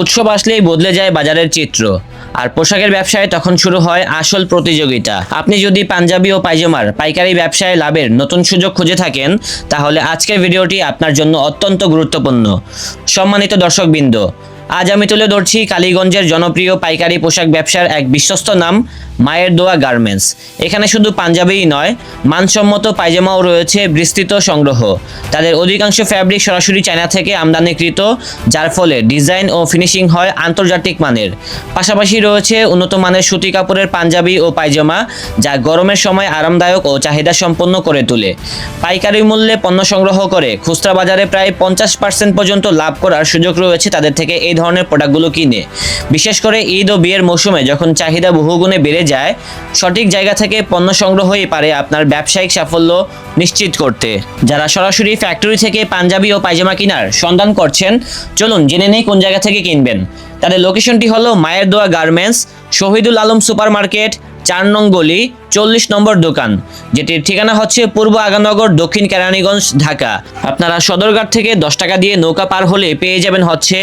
উৎসব আসলেই বদলে যায় বাজারের চিত্র। আর পোশাকের ব্যবসায় তখন শুরু হয় আসল প্রতিযোগিতা। আপনি যদি পাঞ্জাবি ও পাইজামার পাইকারি ব্যবসায় লাভের নতুন সুযোগ খুঁজে থাকেন, তাহলে আজকের ভিডিওটি আপনার জন্য অত্যন্ত গুরুত্বপূর্ণ। সম্মানিত দর্শকবৃন্দ আজ আমি তুলে ধরছি কালীগঞ্জের জনপ্রিয় পাইকারি পোশাক ব্যবসার এক বিশ্বস্ত নাম, মায়ের দোয়া গার্মেন্টস। এখানে শুধু পাঞ্জাবিই নয়, মানসম্মত পায়জামাও রয়েছে বিস্তৃত সংগ্রহ। তাদের অধিকাংশ ফ্যাব্রিক সরাসরি চায়না থেকে আমদানিকৃত, যার ফলে ডিজাইন ও ফিনিশিং হয় আন্তর্জাতিক মানের। পাশাপাশি রয়েছে উন্নত মানের সুতি কাপড়ের পাঞ্জাবি ও পায়জামা, যা গরমের সময় আরামদায়ক ও চাহিদা সম্পন্ন করে তোলে। পাইকারি মূল্যে পণ্য সংগ্রহ করে খুচরা বাজারে প্রায় পঞ্চাশ পার্সেন্ট পর্যন্ত লাভ করার সুযোগ রয়েছে তাদের থেকে এই ধরনের প্রোডাক্টগুলো কিনে। বিশেষ করে ঈদ ও বিয়ের মৌসুমে যখন চাহিদা বহুগুণে বেড়ে যায়, সঠিক জায়গা থেকে পণ্য সংগ্রহই পারে আপনার ব্যবসায়িক সাফল্য নিশ্চিত করতে। যারা সরাসরি ফ্যাক্টরি থেকে পাঞ্জাবি ও পায়জামা কেনার সন্ধান করছেন, চলুন জেনে নেই কোন জায়গা থেকে কিনবেন। তাদের লোকেশনটি হলো মায়ের দোয়া garments Shahidul Alam super market চার নং গলি, চল্লিশ নম্বর দোকান, যেটির ঠিকানা হচ্ছে পূর্ব আগানগর দক্ষিণ কেরানীগঞ্জ, ঢাকা। আপনারা সদরঘাট থেকে দশ টাকা দিয়ে নৌকা পার হলে পেয়ে যাবেন হচ্ছে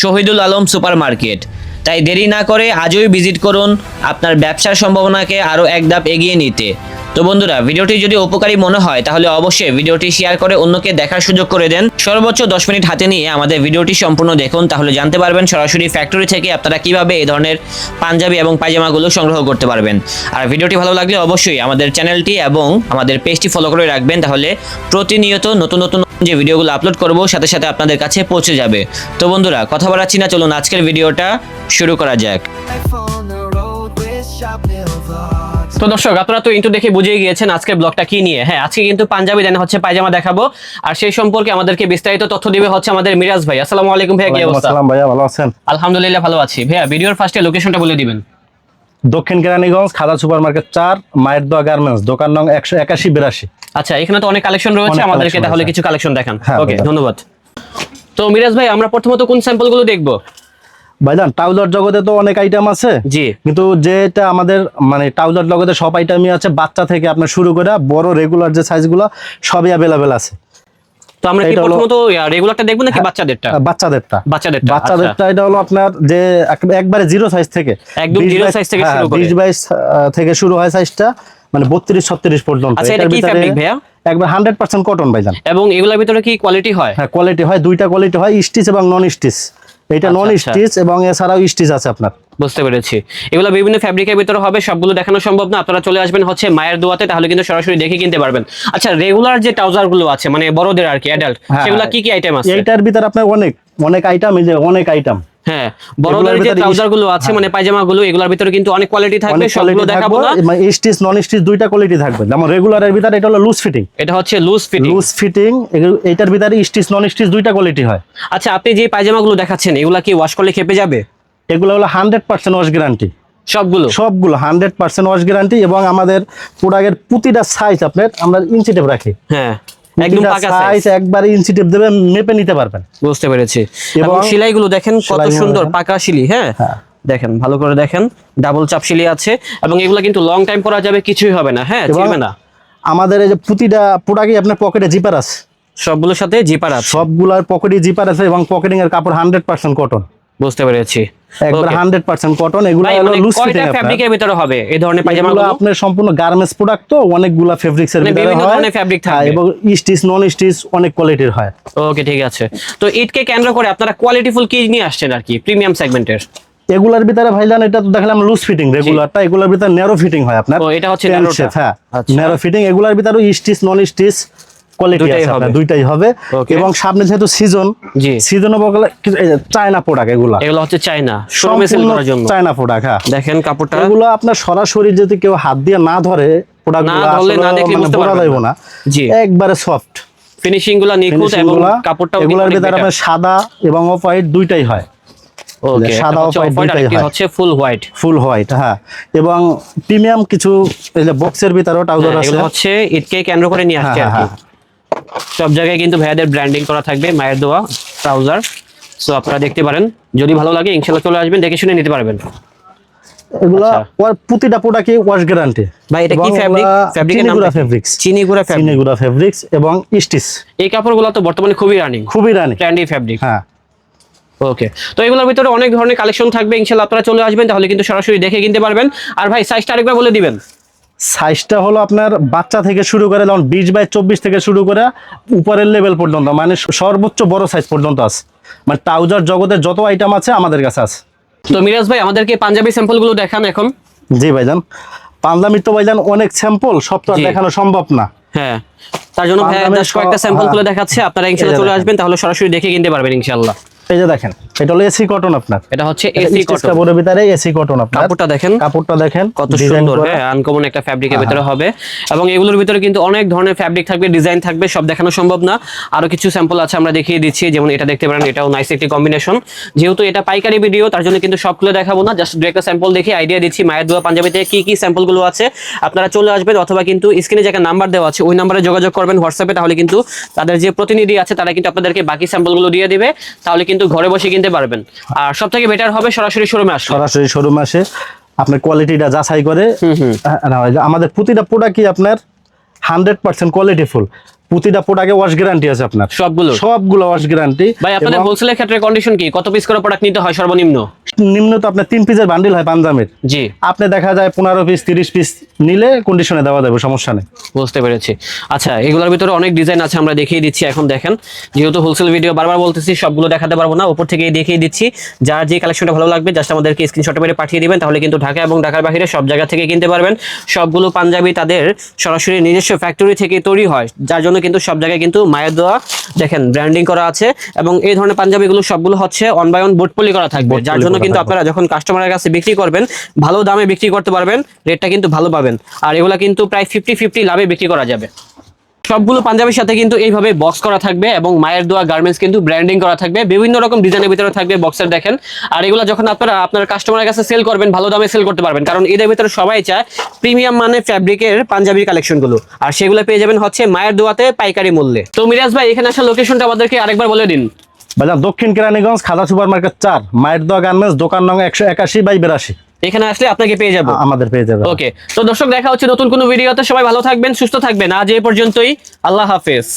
শহীদুল আলম সুপার মার্কেট তাই দেরি না করে আজই ভিজিট করুন আপনার ব্যবসার সম্ভাবনাকে আরও এক ধাপ এগিয়ে নিতে। তো বন্ধুরা, ভিডিওটি যদি উপকারী মনে হয়, তাহলে অবশ্যই ভিডিওটি শেয়ার করে অন্যকে দেখার সুযোগ করে দেন। সর্বোচ্চ দশ মিনিট হাতে নিয়ে আমাদের ভিডিওটি সম্পূর্ণ দেখুন, তাহলে জানতে পারবেন সরাসরি ফ্যাক্টরি থেকে আপনারা কীভাবে এই ধরনের পাঞ্জাবি এবং পায়জামাগুলো সংগ্রহ করতে পারবেন। আর ভিডিওটি ভালো লাগলে অবশ্যই আমাদের চ্যানেলটি এবং আমাদের পেজটি ফলো করে রাখবেন, তাহলে প্রতিনিয়ত নতুন নতুন যে ভিডিওগুলো আপলোড করব, সাথে সাথে আপনাদের কাছে পৌঁছে যাবে। তো বন্ধুরা, কথা বাড়াচ্ছি না, চলুন আজকের ভিডিওটা শুরু করা যাক। তো দর্শক আপনারা তো ইন্টু দেখে বুঝিয়ে গিয়েছেন আজকের ব্লগটা কি নিয়ে। হ্যাঁ আজকে কিন্তু পাঞ্জাবি দেন হচ্ছে পায়জামা দেখাবো। আর সেই সম্পর্কে আমাদেরকে বিস্তারিত তথ্য দিবে হচ্ছে আমাদের মিরাজ ভাই। আসসালামু আলাইকুম ভাইয়া কি অবস্থা? আসসালাম ভাইয়া ভালো আছেন? আলহামদুলিল্লাহ ভালো আছি। ভাইয়া ভিডিওর ফার্স্টে লোকেশনটা বলে দিবেন। দক্ষিণ কেরানীগঞ্জ খাদা সুপার মার্কেট চার মায়ের দোয়া গার্মেন্টস দোকান নং একশো একাশি বিরাশি। আচ্ছা এখানে তো অনেক কালেকশন রয়েছে আমাদেরকে তাহলে কিছু কালেকশন দেখান। হ্যাঁ, ওকে ধন্যবাদ। তো মিরাজ ভাই আমরা প্রথমত কোন স্যাম্পলগুলো দেখব? ভাইজান টাউজার জগতে তো অনেক আইটেম আছে। জি। কিন্তু যেটা আমাদের মানে টাউজার জগতে সব আইটেমই আছে বাচ্চা থেকে আপনার শুরু করে বড় রেগুলার যে সাইজগুলো সবই অ্যাভেলেবেল আছে। তো আমরা কি প্রথমত রেগুলারটা দেখব নাকি বাচ্চাদেরটা? বাচ্চাদেরটা। বাচ্চাদেরটা বাচ্চাদেরটা এটা হলো আপনার যে একবারে জিরো সাইজ থেকে। একদম zero থেকে হ্যাঁ, শুরু করে। বিশ বাইশ আহ, থেকে শুরু হয় সাইজটা মানে বত্রিশ ছত্রিশ পর্যন্ত। আচ্ছা, এটা কি ভিতরে ভাইয়া? একবার হান্ড্রেড পার্সেন্ট কটন ভাইজান। এবং এগুলোর ভিতরে কি কোয়ালিটি হয়? হ্যাঁ কোয়ালিটি হয় দুইটা কোয়ালিটি হয় স্টিচ এবং নন স্টিচ এটা আচ্ছা, নন আচ্ছা। স্টিচ এবং এছাড়াও স্টিচ আছে আপনার। বুঝতে পেরেছি। এগুলো বিভিন্ন ফ্যাব্রিকের ভিতরে হবে সবগুলো দেখানো সম্ভব না। আপনারা চলে আসবেন হচ্ছে মায়ের দোয়াতে তাহলে কিন্তু সরাসরি দেখে কিনতে পারবেন। আচ্ছা রেগুলার যে ট্রাউজারগুলো আছে মানে বড়দের আর কি অ্যাডাল্ট সেগুলো হ্যাঁ। কি কি আইটেম আছে? এটার ভিতরে আপনার অনেক অনেক আইটেম এই যে অনেক আইটেম হ্যাঁ বড়দের যে ট্রাউজারগুলো আছে মানে পায়জামা গুলো এগুলোর ভিতরে কিন্তু অনেক কোয়ালিটি থাকবে অনেক সবগুলো দেখাবো না। থাকবে স্টিচ নন স্টিচ দুইটা কোয়ালিটি থাকবে। যেমন রেগুলারের ভিতরে এটা হলো লুজ ফিটিং এটা হচ্ছে লুজ ফিটিং লুজ ফিটিং এইটার ভিতরে স্টিচ নন স্টিচ দুইটা কোয়ালিটি হয়। আচ্ছা আপনি যে পায়জামা গুলো দেখাচ্ছেন এগুলা কি ওয়াশ করলে খেপে যাবে? এগুলো হলো হান্ড্রেড পার্সেন্ট ওয়াশ গ্যারান্টি সবগুলো? সবগুলো হান্ড্রেড পার্সেন্ট ওয়াশ গ্যারান্টি এবং আমাদের প্রোডাক্টের প্রতিটা সাইজ আপনার আমরা টেপ রাখি। হ্যাঁ। একদম পাকা সাইজ একবারে ইঞ্চি টেপ দেবে মেপে নিতে পারবেন। বুঝতে পেরেছি। এবং সেলাইগুলো দেখেন কত সুন্দর পাকা শিলি হ্যাঁ? হ্যাঁ। দেখেন ভালো করে দেখেন ডাবল চাপ শিলি আছে এবং এগুলো কিন্তু লং টাইম পরা যাবে কিছুই হবে না হ্যাঁ? ছিড়বে না। আমাদের এই যে প্রতিটা প্রোডাক্টই আপনার পকেটে জিপার আছে? সবগুলোর সাথে জিপার আছে। সবগুলার পকেটে জিপার আছে এবং পকেটিং এর কাপড় হান্ড্রেড পার্সেন্ট কটন বুঝতে পেরেছি। একবার Okay. হান্ড্রেড পার্সেন্ট কটন এগুলো হলো মানে লুজ ফ্যাব্রিকের ভিতরে হবে? এই ধরনের পায়জামাগুলো আপনার সম্পূর্ণ গার্মেন্টস প্রোডাক্ট তো অনেকগুলা ফেব্রিক্স এর মানে বিভিন্ন ধরনের হ্যাঁ, এবং স্টিচ নন স্টিচ অনেক কোয়ালিটির হয়। ওকে ঠিক আছে। তো কেন্দ্র করে আপনারা কোয়ালিটিফুল কি নিয়ে আসছেন আর কি? প্রিমিয়াম সেগমেন্টের এগুলার ভিতরে ভাইজান এটা তো দেখলাম লুজ ফিটিং রেগুলারটা এগুলার ভিতরে ন্যারো ফিটিং হয় আপনার। ও, এটা হচ্ছে হ্যাঁ আচ্ছা। ন্যারো ফিটিং এগুলার ভিতরে স্টিচ নন স্টিচ কোয়ালিটি দুইটাই আছে আপনার হবে। দুইটাই হবে। এবং সামনে যেহেতু সিজন জি। সিজনও চায়না প্রোডাক্ট এগুলা। এগুলো হচ্ছে চাইনা শোরুমে সেল করার জন্য। চায়না প্রোডাক্ট হ্যাঁ। দেখেন কাপড়টা। এগুলো আপনার সরাসরি যদি কেউ হাত দিয়ে না ধরে প্রোডাক্ট না না দেখলে বুঝতে বোঝা না। না। জি। একবারে সফট ফিনিশিংগুলো নিখুঁত এবং কাপড়টাও এগুলোর ভিতরে আপনার সাদা এবং অফ হোয়াইট দুইটাই হয়। ওকে সাদা হচ্ছে দুইটাই হয়। ফুল হোয়াইট ফুল হোয়াইট হ্যাঁ। এবং প্রিমিয়াম কিছু এই যে বক্সের ভিতরেও ট্রাউজার আছে। হচ্ছে ঈদকে কেন্দ্র করে নিয়ে আসছে আর হ্যাঁ, সব জায়গায় কিন্তু ভাইয়াদের ব্র্যান্ডিং করা থাকবে মায়ের দোয়া ট্রাউজার সো আপনারা দেখতে পারেন। যদি ভালো লাগে ইনশাল্লাহ চলে আসবেন দেখে শুনে নিতে পারবেন। এগুলো আচ্ছা। প্রতিটা প্রোডাক্টই ওয়াশ গ্যারান্টি ভাই এটা কি ফ্যাব্রিক ফ্যাব্রিকের নাম চিনিগুড়া চিনি গুঁড়া ফ্যাব্রিক চিনিগুড়া ফেব্রিক্স এবং স্টিচ এই কাপড়গুলো তো বর্তমানে খুবই রানিং খুবই রানি ট্রেন্ডি ফ্যাব্রিক হ্যাঁ। ওকে তো এগুলোর ভিতরে অনেক ধরনের কালেকশন থাকবে আপনারা চলে আসবেন তাহলে কিন্তু সরাসরি দেখে কিনতে পারবেন। আর ভাই সাইজটা আরেকবার বলে দিবেন। সাইজটা হলো আপনার বাচ্চা থেকে শুরু করে যেমন বিশ বাই চব্বিশ থেকে শুরু করে উপরের লেভেল পর্যন্ত মানে সর্বোচ্চ বড় সাইজ পর্যন্ত আছে। মানে ট্রাউজার জগতের যত আইটেম আছে আমাদের কাছে আছে। তো মিরাজ ভাই আমাদেরকে পাঞ্জাবি স্যাম্পলগুলো দেখান এখন। জি ভাই ভাইজান। পাঞ্জাবির তো ভাইজান অনেক স্যাম্পল সব তো দেখানো সম্ভব না। হ্যাঁ তার জন্য ভাই কয়েকটা স্যাম্পল। খুলে দেখাচ্ছে আপনারা যে চলে আসবেন তাহলে সরাসরি দেখে কিনতে পারবেন ইনশাল্লাহ। এই যে দেখেন এটা হলো এসি কটন আপনার। এটা হচ্ছে এসি কটন। কাপড়ের ভিতরে এসি কটন আপনার। কাপড়টা দেখেন। কাপড়টা দেখেন কত সুন্দর হ্যাঁ আনকমন একটা ফ্যাব্রিকের ভিতরে হবে। এবং এগুলোর ভিতরে কিন্তু অনেক ধরনের ফ্যাব্রিক থাকবে ডিজাইন থাকবে সব দেখানো সম্ভব না। আরও কিছু স্যাম্পল আছে আমরা দেখিয়ে দিচ্ছি যেমন এটা দেখতে পারেন এটাও নাইস একটি কম্বিনেশন যেহেতু এটা পাইকারি ভিডিও তার জন্য কিন্তু সবগুলো দেখাবো না জাস্ট দু একটা স্যাম্পল দেখে আইডিয়া দিচ্ছি মায়ের দোয়া পাঞ্জাবিতে কি কি স্যাম্পলগুলো আছে। আপনারা চলে আসবেন অথবা কিন্তু স্ক্রিনে যে একটা নাম্বার দেওয়া আছে ওই নাম্বারে যোগাযোগ করবেন হোয়াটসঅ্যাপে তাহলে কিন্তু তাদের যে প্রতিনিধি আছে তারা কিন্তু আপনাদেরকে বাকি স্যাম্পলগুলো দিয়ে দিবে। তাহলে কিন্তু ঘরে বসে কিনতে পারবেন। আর সব থেকে বেটার হবে সরাসরি শোরুমে আসলে। সরাসরি শোরুমে আসে। আপনার কোয়ালিটিটা যাচাই করে। আমাদের প্রতিটা প্রোডাক্টই আপনার হান্ড্রেড পার্সেন্ট কোয়ালিটি ফুল প্রতিটা প্রোডাক্টে ওয়াশ গ্যারান্টি আছে আপনার। সবগুলো? সবগুলো ওয়াশ গ্যারান্টি ভাই আপনাদের হোলসেলের ক্ষেত্রে কন্ডিশন কি? কত পিস করে প্রোডাক্ট নিতে হয় সর্বনিম্ন? নিম্ন তো আপনার তিন পিসের বান্ডিল হয় পাঞ্জামের জি। আপনি দেখা যায় পনেরো পিস তিরিশ পিস নিলে কন্ডিশনে দেওয়া যাবে সমস্যা নেই। বুঝতে পেরেছি। আচ্ছা এগুলোর ভিতরে অনেক ডিজাইন আছে আমরা দেখিয়ে দিচ্ছি এখন দেখেন। যেহেতু হোলসেল ভিডিও বারবার বলতেছি সবগুলো দেখাতে পারব না উপর থেকে দেখিয়ে দিচ্ছি। যার যে কালেকশনটা ভালো লাগবে জাস্ট আমাদেরকে স্ক্রিনশট মেরে পাঠিয়ে দিবেন তাহলে কিন্তু ঢাকা এবং ঢাকার বাইরে সব জায়গা থেকে কিনতে পারবেন। সবগুলো পাঞ্জাবি তাদের সরাসরি নিজস্ব ফ্যাক্টরি থেকে তৈরি হয় যার জন্য কিন্তু সব জায়গায় কিন্তু মায়ের দোয়া দেখেন ব্র্যান্ডিং করা আছে এবং এই ধরনের পাঞ্জাবিগুলো সবগুলো হচ্ছে অন বাই অন বোটপলি করা থাকবে। যার জন্য কিন্তু আপনারা যখন কাস্টমারের কাছে বিক্রি করবেন ভালো দামে বিক্রি করতে পারবেন রেটটা কিন্তু ভালো পাবেন। আর এগুলো কিন্তু প্রায় ফিফটি ফিফটি লাভে বিক্রি করা যাবে। সবগুলো পাঞ্জাবির সাথে কিন্তু এইভাবে বক্স করা থাকবে এবং মায়ের দোয়া গার্মেন্টস কিন্তু ব্র্যান্ডিং করা থাকবে। বিভিন্ন রকম ডিজাইনের ভিতরে থাকবে বক্সের দেখেন। আর এগুলো যখন আপনারা, আপনার কাস্টমারের কাছে সেল করবেন, ভালো দামে সেল করতে পারবেন। কারণ এদের ভিতরে সবাই চায় প্রিমিয়াম মানে ফ্যাব্রিকের পাঞ্জাবির কালেকশনগুলো আর সেগুলো পেয়ে যাবেন হচ্ছে মায়ের দোয়াতে পাইকারি মূল্যে। তো মিরাজ ভাই, এখানে আসার লোকেশনটা আমাদেরকে আরেকবার বলে দিন। বাজার দক্ষিণ কেরানীগঞ্জ, খাদা সুপার মার্কেট চার। মায়ের দোয়া গার্মেন্টস দোকান নং একশো একাশি বাই বিরাশি। এখানে আসলে আপনাকে পেয়ে যাব। আমাদের পেয়ে যাব। ওকে তো দর্শক দেখা হচ্ছে নতুন কোন ভিডিওতে সবাই ভালো থাকবেন সুস্থ থাকবেন। আজ এই পর্যন্তই। আল্লাহ হাফেজ।